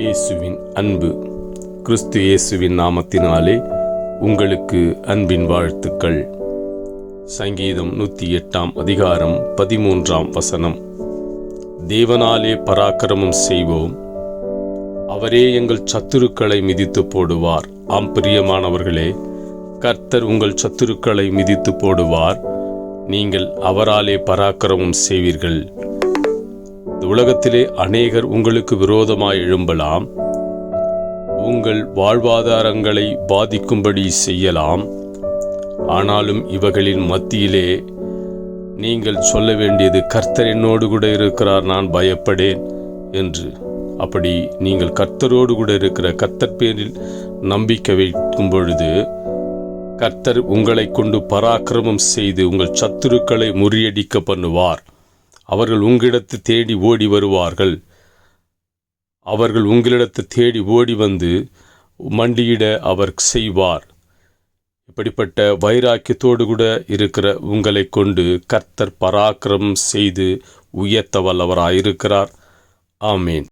இயேசுவின் அன்பு. கிறிஸ்து இயேசுவின் நாமத்தினாலே உங்களுக்கு அன்பின் வாழ்த்துக்கள். சங்கீதம் நூற்றி எட்டாம் அதிகாரம் பதிமூன்றாம் வசனம். தேவனாலே பராக்கிரமம் செய்வோம். அவரே எங்கள் சத்துருக்களை மிதித்து போடுவார். ஆம் பிரியமானவர்களே கர்த்தர் உங்கள் சத்துருக்களை மிதித்து போடுவார். நீங்கள் அவராலே பராக்கிரமம் செய்வீர்கள். இந்த உலகத்திலே அநேகர் உங்களுக்கு விரோதமாய் எழும்பலாம். உங்கள் வாழ்வாதாரங்களை பாதிக்கும்படி செய்யலாம். ஆனாலும் இவர்களின் மத்தியிலே நீங்கள் சொல்ல வேண்டியது கர்த்தர் என்னோடு கூட இருக்கிறார் நான் பயப்படேன் என்று. அப்படி நீங்கள் கர்த்தரோடு கூட இருக்கிற கர்த்தர் பேரில் நம்பிக்கை வைக்கும் பொழுது கர்த்தர் உங்களை கொண்டு பராக்கிரமம் செய்து உங்கள் சத்துருக்களை முறியடிக்க பண்ணுவார். அவர்கள் உங்களிடத்து தேடி ஓடி வருவார்கள். அவர்கள் உங்களிடத்து தேடி ஓடி வந்து மண்டியிட அவர் செய்வார். இப்படிப்பட்ட வைராக்கியத்தோடு கூட இருக்கிற உங்களை கொண்டு கர்த்தர் பராக்கிரமம் செய்து உயர்த்த வல்லவராயிருக்கிறார் ஆமீன்.